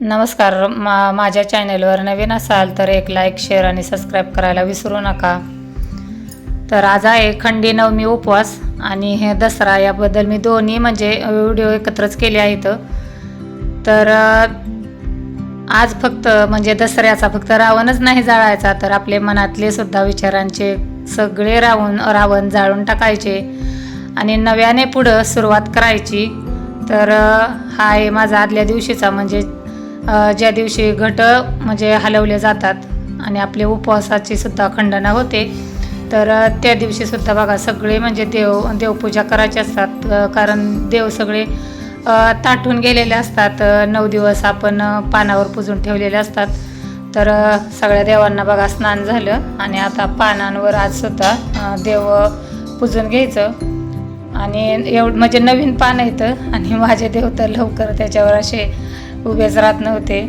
नमस्कार. मा माझ्या चॅनलवर नवीन असाल तर एक लाईक शेअर आणि सबस्क्राईब करायला विसरू नका. तर आज आहे खंडी नवमी उपवास आणि हे दसरा याबद्दल मी दोन्ही म्हणजे व्हिडिओ एकत्रच केले आहेत. तर आज फक्त म्हणजे दसऱ्याचा फक्त रावणच नाही जाळायचा तर आपले मनातले सुद्धा विचारांचे सगळे रावण रावण जाळून टाकायचे आणि नव्याने पुढं सुरुवात करायची. तर हा आहे माझा आदल्या दिवशीचा म्हणजे ज्या दिवशी घट म्हणजे हलवले जातात आणि आपले उपवासाची सुद्धा खंडना होते तर त्या दिवशी सुद्धा बघा सगळे म्हणजे देव देवपूजा करायची असतात. कारण देव सगळे ताटून गेलेले असतात. नऊ दिवस आपण पानावर पुजून ठेवलेले असतात. तर सगळ्या देवांना बघा स्नान झालं आणि आता पानांवर आज सुद्धा देव पुजून घ्यायचं. आणि एव म्हणजे नवीन पान येतं आणि माझे देव तर लवकर त्याच्यावर असे उभेच राहत नव्हते.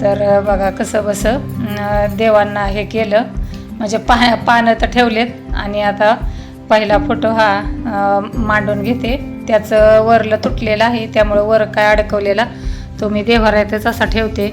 तर बघा कसं बसं देवांना हे केलं. म्हणजे पाह पानं तर ठेवलेत आणि आता पहिला फोटो हा मांडून घेते. त्याचं वरलं तुटलेलं आहे त्यामुळं वर काय अडकवलेला तो मी देवाऱ्यातच असा ठेवते.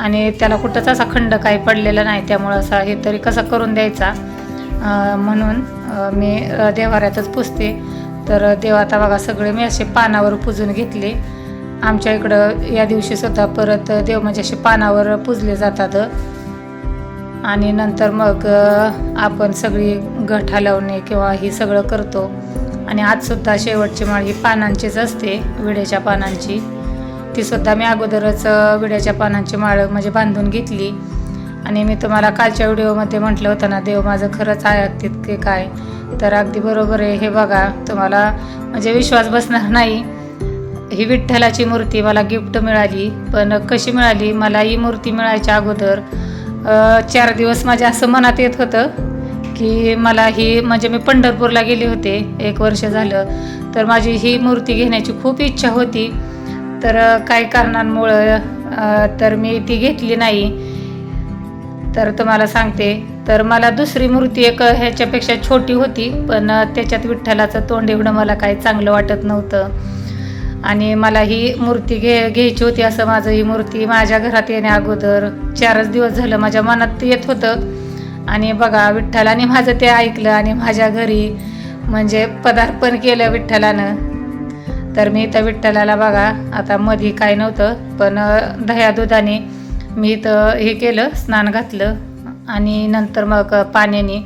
आणि त्याला कुठंच असा खंड काही पडलेला नाही त्यामुळं असा हे तरी कसा करून द्यायचा? म्हणून मी देवाऱ्यातच पुजते तर देव आता बघा सगळे मी असे पानावर पुजून घेतले. आमच्या इकडं या दिवशी सुद्धा परत देव म्हणजे असे पानावर पुजले जातात. आणि नंतर मग आपण सगळी घट हलवणे किंवा ही सगळं करतो. आणि आजसुद्धा शेवटची माळ ही पानांचीच असते विड्याच्या पानांची. ती सुद्धा मी अगोदरच विड्याच्या पानांची माळ म्हणजे बांधून घेतली. आणि मी तुम्हाला कालच्या व्हिडिओमध्ये म्हटलं होतं ना देव माझं खरंच ऐकतात की काय? तर अगदी बरोबर आहे. हे बघा तुम्हाला म्हणजे विश्वास बसणार नाही. ही विठ्ठलाची मूर्ती मला गिफ्ट मिळाली. पण कशी मिळाली? मला ही मूर्ती मिळायच्या अगोदर चार दिवस माझ्या असं मनात येत होतं की मला ही म्हणजे मी पंढरपूरला गेले होते एक वर्ष झालं. तर माझी ही मूर्ती घेण्याची खूप इच्छा होती. तर काही कारणांमुळं तर मी ती घेतली नाही. तर तुम्हाला सांगते तर मला दुसरी मूर्ती एक ह्याच्यापेक्षा छोटी होती पण त्याच्यात विठ्ठलाचं तोंड एवढं मला काही चांगलं वाटत नव्हतं. आणि मला ही मूर्ती घे घ्यायची होती असं माझं ही मूर्ती माझ्या घरात येण्या अगोदर चारच दिवस झालं माझ्या मनात येत होतं. आणि बघा विठ्ठलाने माझं ते ऐकलं आणि माझ्या घरी म्हणजे पदार्पण केलं विठ्ठलानं. तर मी इथं विठ्ठलाला बघा आता मधी काय नव्हतं पण दह्या दुधाने मी इथं हे केलं स्नान घातलं आणि नंतर मग पाण्याने.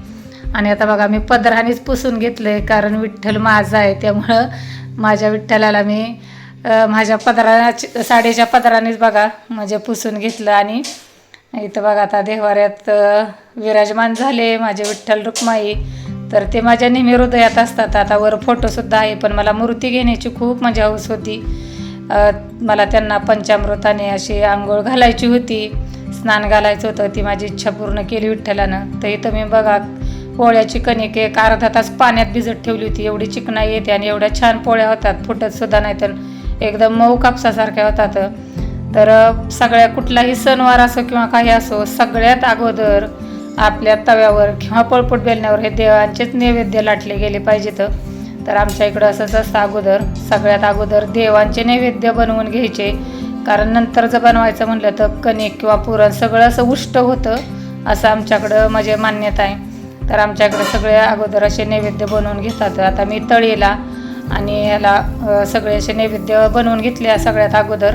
आणि आता बघा मी पदरानेच पुसून घेतलं आहे कारण विठ्ठल माझा आहे त्यामुळं माझ्या विठ्ठलाला मी माझ्या पदराच्या साडीच्या पदरानेच बघा म्हणजे पुसून घेतलं आणि इथं बघा आता देवाऱ्यात विराजमान झाले माझे विठ्ठल रुक्माई. तर ते माझ्या नेहमी हृदयात असतात. आता वर फोटोसुद्धा आहे पण मला मूर्ती घेण्याची खूप मजा हौस होती. मला त्यांना पंचामृताने अशी आंघोळ घालायची होती. स्नान घालायचं होतं ती माझी इच्छा पूर्ण केली विठ्ठलानं. तर इथं मी बघा पोळ्याची कणिक एक अर्धा तास पाण्यात भिजत ठेवली होती. एवढी चिकनाई येते आणि एवढ्या छान पोळ्या होतात. फुटत सुद्धा नाही तर एकदम मऊ कापसासारख्या होतात. तर सगळ्या कुठलाही सणवार असो किंवा काही असो सगळ्यात अगोदर आपल्या तव्यावर किंवा पळपट बेलण्यावर हे देवांचेच नैवेद्य लाटले गेले पाहिजेत. तर आमच्या इकडं असंच असतं अगोदर सगळ्यात अगोदर देवांचे नैवेद्य बनवून घ्यायचे. कारण नंतर जर बनवायचं म्हणलं तर कणिक किंवा पुरण सगळं असं उष्ट होतं असं आमच्याकडं म्हणजे मान्यता आहे. तर आमच्याकडे सगळे अगोदर असे नैवेद्य बनवून घेतात. आता मी तळीला आणि याला सगळे असे नैवेद्य बनवून घेतले सगळ्यात अगोदर.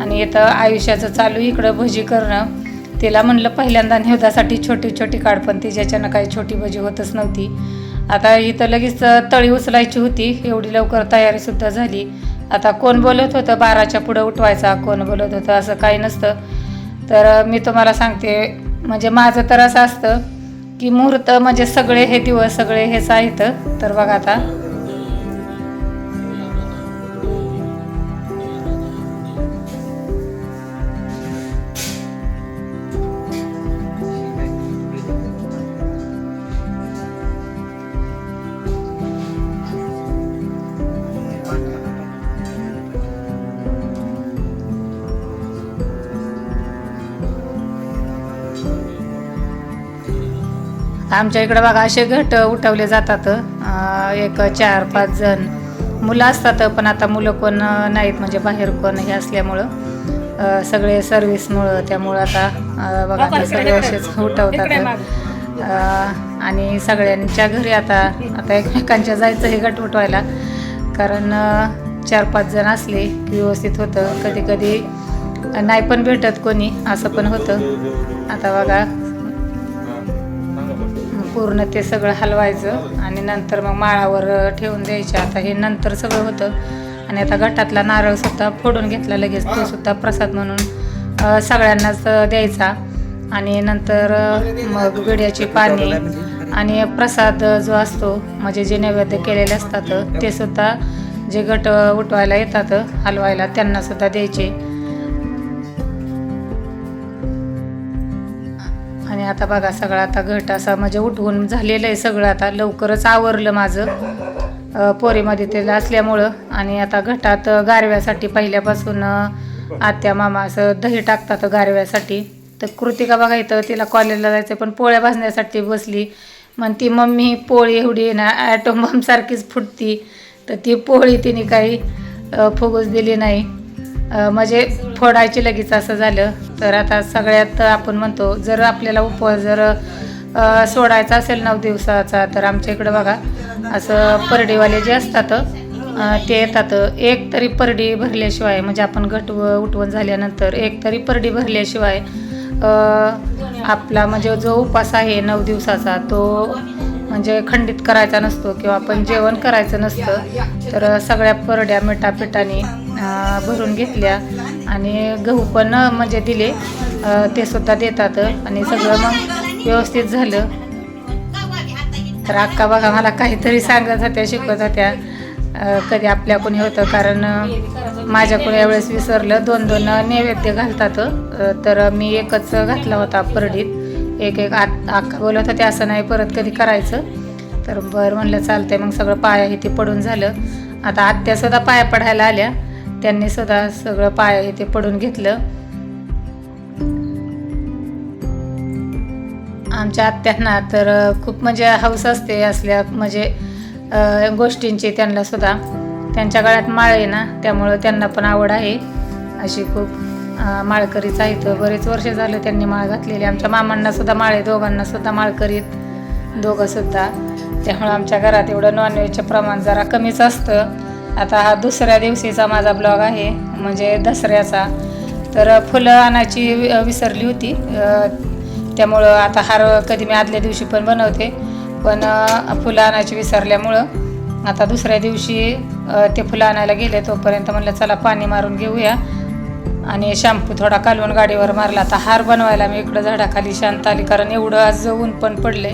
आणि इथं आयुष्याचं चालू इकडं भजी करणं. तिला म्हणलं पहिल्यांदा नेवदासाठी छोटी छोटी काढ पण ती ज्याच्यानं काही छोटी भजी होतच नव्हती. आता इथं लगेच तळी उचलायची होती. एवढी लवकर तयारीसुद्धा झाली. आता कोण बोलत होतं बाराच्या पुढं उठवायचा कोण बोलत होतं असं काही नसतं. तर मी तुम्हाला सांगते म्हणजे माझं तर असं असतं की मुहूर्त म्हणजे सगळे हे दिवस सगळे हेच साहित्य तर बघा आता आमच्या इकडं बघा असे घट उठवले जातात. एक चार पाच जण. मुलं असतात पण आता मुलं कोण नाहीत म्हणजे बाहेर कोण हे असल्यामुळं. सगळे सर्व्हिसमुळं त्यामुळं आता बघा ते सगळे असेच उठवतात. आणि सगळ्यांच्या घरी आता आता एकमेकांच्या जायचं हे गट उठवायला. कारण चार पाच जण असले की व्यवस्थित होतं. कधी कधी नाही पण भेटत कोणी असं पण होतं. आता बघा पूर्ण ते सगळं हलवायचं आणि नंतर मग माळावर ठेवून द्यायचे. आता हे नंतर सगळं होतं. आणि आता गटातला नारळ सुद्धा फोडून घेतला लगेच. तो सुद्धा प्रसाद म्हणून सगळ्यांनाच द्यायचा. आणि नंतर मग गड्याची पाने आणि प्रसाद जो असतो म्हणजे जे नैवेद्य केलेले असतात ते सुद्धा जे गट उठवायला येतात हलवायला त्यांना सुद्धा द्यायचे. आता बघा सगळं आता घट असा म्हणजे उठवून झालेलं आहे सगळं आता लवकरच आवरलं माझं. पोरीमध्ये ते असल्यामुळं आणि आता घटात गारव्यासाठी पहिल्यापासून आत्या मामा असं दही टाकतात गारव्यासाठी. तर कृतिका बघा इथं तिला कॉलेजला जायचं पण पोळ्या भाजण्यासाठी बसली. मग ती मम्मी पोळी एवढी ना ॲटोबमसारखीच फुटती. तर ती पोळी तिने काही फुगूस दिली नाही. म्हणजे फोडायची लगेच असं झालं. तर आता सगळ्यात आपण म्हणतो जर आपल्याला उपवास जर सोडायचा असेल नऊ दिवसाचा तर आमच्या इकडं बघा असं परडीवाले जे असतात ते येतात. एक तरी परडी भरल्याशिवाय म्हणजे आपण घट उठवण झाल्यानंतर एक तरी परडी भरल्याशिवाय आपला म्हणजे जो उपास आहे नऊ दिवसाचा तो म्हणजे खंडित करायचा नसतो किंवा आपण जेवण करायचं नसतं तर सगळ्या परड्या मिठापिठाने भरून घेतल्या. आणि गहू पण म्हणजे दिले. ते सुद्धा देतात आणि सगळं मग व्यवस्थित झालं. तर अक्का बघा मला काहीतरी सांगत होत्या शिकवत होत्या. कधी आपल्या कोणी होतं कारण माझ्याकडे माझ्याकडून यावेळेस विसरलं. दोन दोन नैवेद्य घालतात. तर मी एकच घातला होता परडीत. एक एक आत अक्का बोलत होते असं नाही परत कधी करायचं? तर बरं म्हणलं चालतंय. मग सगळं पाया इथे ते पडून झालं. आता आत्या सुद्धा पाया पडायला आल्या. त्यांनी सदा सगळं पाया हे ते पडून घेतलं. आमच्या आत्यांना तर खूप म्हणजे हौस असते असल्या म्हणजे गोष्टींची त्यांना सुद्धा. त्यांच्या गळ्यात माळ आहे ना त्यामुळं त्यांना पण आवड आहे. अशी खूप अ, माळकरीच आहेत बरेच वर्ष झालं त्यांनी माळ घातलेली. आमच्या मामांना सुद्धा माळ आहे दोघांना सुद्धा माळकरीत दोघं सुद्धा. त्यामुळं आमच्या घरात एवढं नॉनव्हेजचं प्रमाण जरा कमीच असतं. आता हा दुसऱ्या दिवशीचा माझा ब्लॉग आहे म्हणजे दसऱ्याचा. तर फुलं आणायची वि- विसरली होती त्यामुळं आता हार कधी मी आदल्या दिवशी पण बनवते. पण फुलं आणायची विसरल्यामुळं आता दुसऱ्या दिवशी ते फुलं आणायला गेले तोपर्यंत म्हणलं चला पाणी मारून घेऊया. आणि शॅम्पू थोडा कालवून गाडीवर मारला. आता हार बनवायला मी इकडं झाडाखाली शांत आली कारण एवढं आज ऊन पण पडले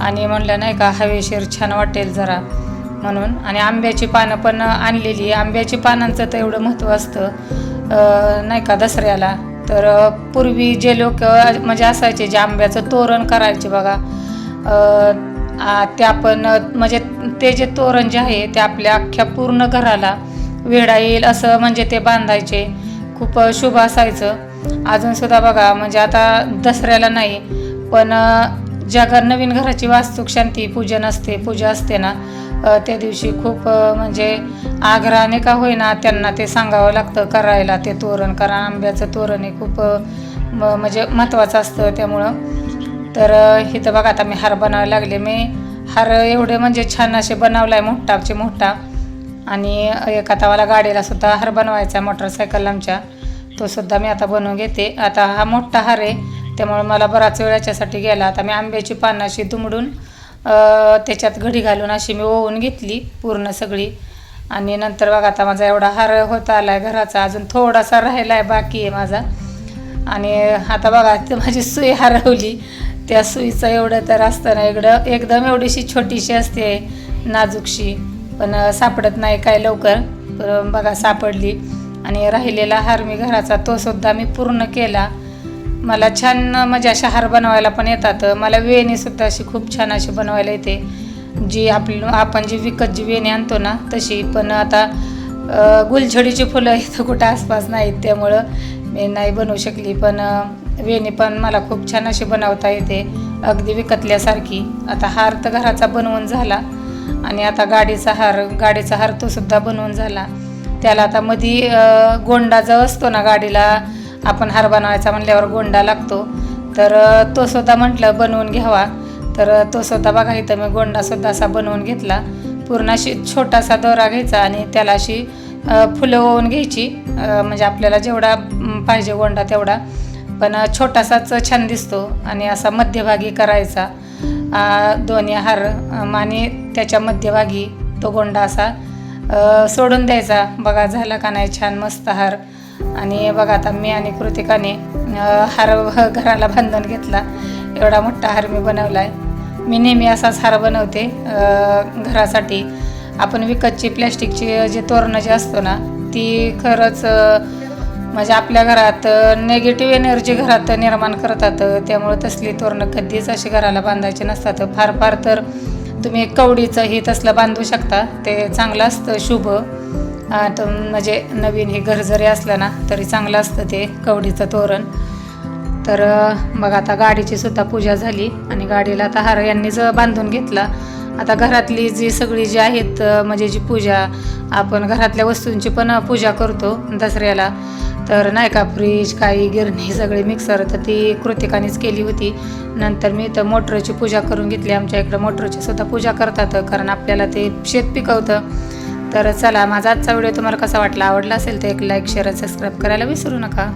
आणि म्हणलं नाही का हवेशीर छान वाटेल जरा. म्हणून. आणि आंब्याची पानं पण आणलेली आंब्याची पानांचं तर एवढं महत्त्व असतं. नाही का दसऱ्याला? तर पूर्वी जे लोक म्हणजे असायचे जे आंब्याचं तोरण करायचे बघा. त्या पण ते आपण म्हणजे ते जे तोरण जे आहे ते आपल्या अख्ख्या पूर्ण घराला वेढा येईल असं म्हणजे ते बांधायचे. खूप शुभ असायचं. अजूनसुद्धा बघा म्हणजे आता दसऱ्याला नाही पण ज्या घर नवीन घराची वास्तुक शांती पूजन असते पूजा असते ना त्या दिवशी खूप म्हणजे आग्रहाने का होईना त्यांना ते सांगावं लागतं करायला. ते तोरण कारण आंब्याचं तोरण हे खूप म- म्हणजे महत्त्वाचं असतं त्यामुळं. तर इथं बघा आता मी हार बनवायला लागले. मी हार एवढे म्हणजे छान असे बनवला आहे मोठाचे मोठा. आणि एक आता मला गाडीला सुद्धा हार बनवायचा आहे मोटरसायकल आमच्या. तो सुद्धा मी आता बनवून घेते. आता हा मोठा हार आहे. त्यामुळे मला बराच वेळ याच्यासाठी गेला. आता मी आंब्याची पानं अशी दुमडून त्याच्यात घडी घालून अशी मी ओवून घेतली पूर्ण सगळी. आणि नंतर बघा आता माझा एवढा हार होत आला आहे घराचा. अजून थोडासा राहिला आहे बाकी आहे माझा. आणि आता बघा ते माझी सुई हरवली. त्या सुईचं एवढं तर असतं ना इकडं एकदम एवढीशी छोटीशी असते नाजूकशी. पण सापडत नाही काय लवकर. बघा सापडली. आणि राहिलेला हार मी घराचा तो सुद्धा मी पूर्ण केला. मला छान म्हणजे अशा हार बनवायला पण येतात. मला वेणीसुद्धा अशी खूप छान अशी बनवायला येते. जी आपली आपण जी विकत जी वेणी आणतो ना तशी. पण आता गुलछडीची फुलं इथं कुठं आसपास नाहीत त्यामुळं मी नाही बनवू शकली. पण वेणी पण मला खूप छान अशी बनवता येते अगदी विकतल्यासारखी. आता हार तर घराचा बनवून झाला. आणि आता गाडीचा हार गाडीचा हार तो सुद्धा बनवून झाला. त्याला आता मधी गोंडा जो असतो ना गाडीला आपण हार बनवायचा म्हणल्यावर गोंडा लागतो. तर तो सुद्धा म्हटलं बनवून घ्यावा. तर तो सुद्धा बघा इथं मी गोंडा सुद्धा असा बनवून घेतला. पूर्ण अशी छोटासा दोरा घ्यायचा आणि त्याला अशी फुलं ओवून घ्यायची. म्हणजे आपल्याला जेवढा पाहिजे गोंडा तेवढा. पण छोटासाच छान दिसतो आणि असा मध्यभागी करायचा. दोन्ही हार आणि त्याच्या मध्यभागी तो गोंडा असा सोडून द्यायचा. बघा झाला का नाही छान मस्त हार. आणि बघा आता मी आणि कृतिकाने हार घराला बांधून घेतला. एवढा मोठा हार मी बनवला आहे मी नेहमी असाच हार बनवते घरासाठी. आपण विकतची प्लॅस्टिकची जे तोरणं जे असतो ना ती खरंच म्हणजे आपल्या घरात नेगेटिव्ह एनर्जी घरात निर्माण करतात. त्यामुळे तसली तोरणं कधीच अशी घराला बांधायची नसतात. फार फार तर तुम्ही कवडीचं हे तसलं बांधू शकता. ते चांगलं असतं शुभ. तर म्हणजे नवीन हे घर जरी असलं ना तरी चांगलं असतं ते कवडीचं तोरण. तर मग बघा आता गाडीची सुद्धा पूजा झाली आणि गाडीला आता हार यांनीच बांधून घेतला आता घरातली जी सगळी जी आहेत म्हणजे जी पूजा आपण घरातल्या वस्तूंची पण पूजा करतो दसऱ्याला. तर नाही का फ्रीज काही गिरणी सगळी मिक्सर तर ती कृतिकानेच केली होती. नंतर मी तर मोटरची पूजा करून घेतली. आमच्या इकडं मोटरची सुद्धा पूजा करतात कारण आपल्याला ते शेत पिकवतं. तर चला माझा आजचा व्हिडिओ तुम्हाला कसा वाटला आवडला असेल तर एक लाईक शेअर सबस्क्राईब करायला विसरू नका.